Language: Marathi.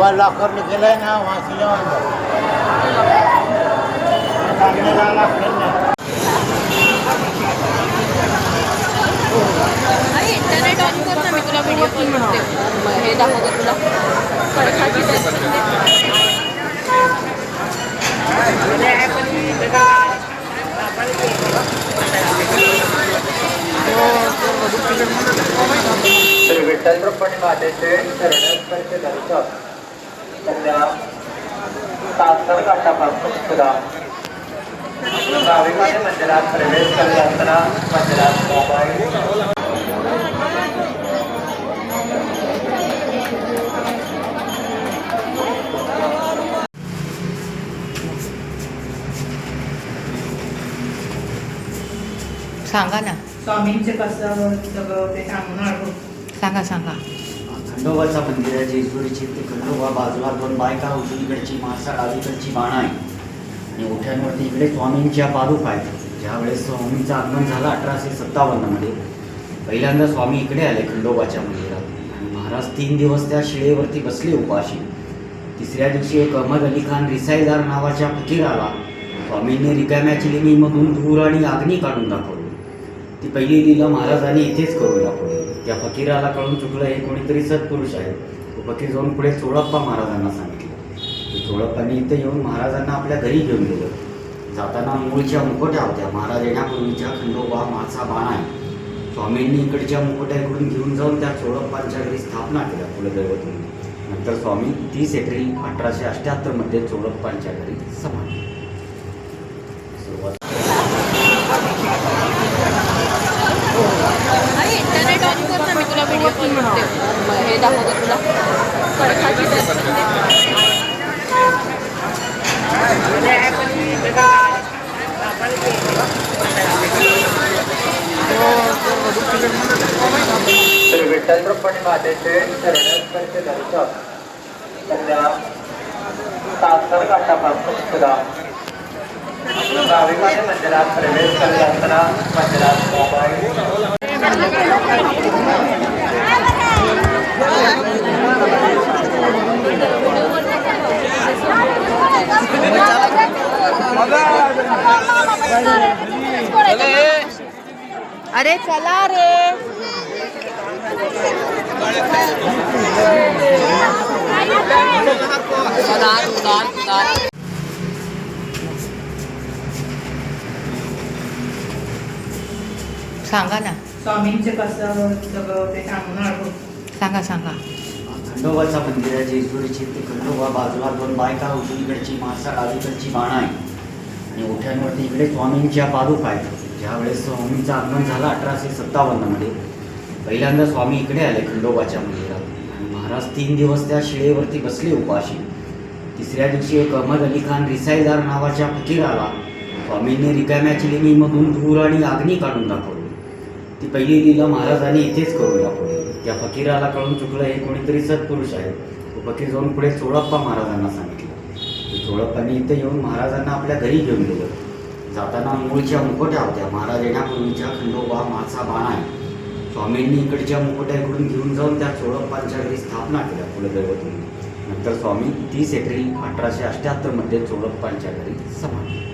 वा लॉकरने केलंय ना वाचल्या अरे इंटरनेट ऑन कर ना. मी तुला व्हिडिओ कॉल करते हे दाखवते तुला. पडखाची श्री विठ्ठल रुक्मिणी मातेचे शरणस्पर्श दर्शक सध्या सुद्धा मंदिरात प्रवेश करत असताना मंदिरात मोबाईल सांगा ना. स्वामींचे कसं सगळं ते सांगून आलो. सांगा सांगा. खंडोबाचा मंदिर आहे जेजुरीची ते खंडोबा बाजूला दोन बायका उजवीकडची माणसा डावीकडची बाण आहे आणि ओठ्यांवरती इकडे स्वामींच्या पादुका आहेत. ज्यावेळेस स्वामींचं आगमन झालं अठराशे सत्तावन्नमध्ये पहिल्यांदा स्वामी इकडे आले खंडोबाच्या मंदिरात. आणि महाराज तीन दिवस त्या शिळेवरती बसले उपाशी. तिसऱ्या दिवशी एक अहमद अली खान रिसाईदार नावाच्या फकीराला स्वामींनी रिकाम्या चिलिमीमधून धूर आणि अग्नी काढून दाखवली. ती पहिली लीला महाराजांनी इथेच करून दाखवली. त्या फकीराला कळून चुकलं हे कोणीतरी सत्पुरुष आहे. तो फकीर जाऊन पुढे चोळप्पा महाराजांना सांगितलं. ते चोळप्पांनी इथे येऊन महाराजांना आपल्या घरी घेऊन गेलं. जाताना मूळच्या मुकोट्या होत्या. महाराज येण्यापूर्वीच्या खंडोबा माझा बाण आहे स्वामींनी इकडच्या मुकोट्याकडून घेऊन जाऊन त्या चोळप्पांच्या घरी स्थापना केल्या कुलदैवत म्हणून नंतर स्वामी तीस एप्रिल अठराशे अठ्ठ्याहत्तरमध्ये चोळप्पांच्या घरी समाधी सुरुवात अरे इंटरनेट ऑन कर ना मी तुला व्हिडिओ कॉल करते हे दाखवते तुला पडखाची श्री विठ्ठल रुक्मिणी मातेचे शरणस्पर्श दर्शक सध्या सुद्धा मंदिरात प्रवेश करत असताना मंदिरात मोबाईल अरे चला रे. सांगा ना. स्वामींचे कसं सगळं ते सांगा सांगा. खंडोबाचं मंदिर आहे जेजुरीची ते खंडोबा बाजूला दोन बायका उजवीकडची मासा डावीकडची बाण आहे ओठ्यांवरती इकडे स्वामींच्या पादुका आहेत ज्यावेळेस स्वामींचं आगमन झालं अठराशे सत्तावन्नमध्ये पहिल्यांदा स्वामी इकडे आले खंडोबाच्या मंदिरात. आणि महाराज तीन दिवस त्या शिळेवरती बसले उपाशी. तिसऱ्या दिवशी एक अहमद अली खान रिसाईदार नावाच्या फकीराला स्वामींनी रिकाम्या चिलिमीमधून धूर आणि अग्नी काढून दाखवली. ती पहिली लीला महाराजांनी इथेच करून दाखवली. त्या फकीराला कळून चुकलं हे कोणीतरी सत्पुरुष आहे. तो फकीर जाऊन पुढे चोळप्पा महाराजांना सांगितलं. झोळपांनी इथं येऊन महाराजांना आपल्या घरी घेऊन गेलं. जाताना मूळच्या मुकोट्या होत्या. महाराज येण्यापूर्वीच्या खंडोबा माचा बाण आहे स्वामींनी इकडच्या मुकोट्याकडून घेऊन जाऊन त्या चोळप्पांच्या घरी स्थापना केल्या कुलदैवत नंतर स्वामी तीस एप्रिल अठराशे अठ्ठ्याहत्तरमध्ये चोळप्पांच्या घरी समाधी.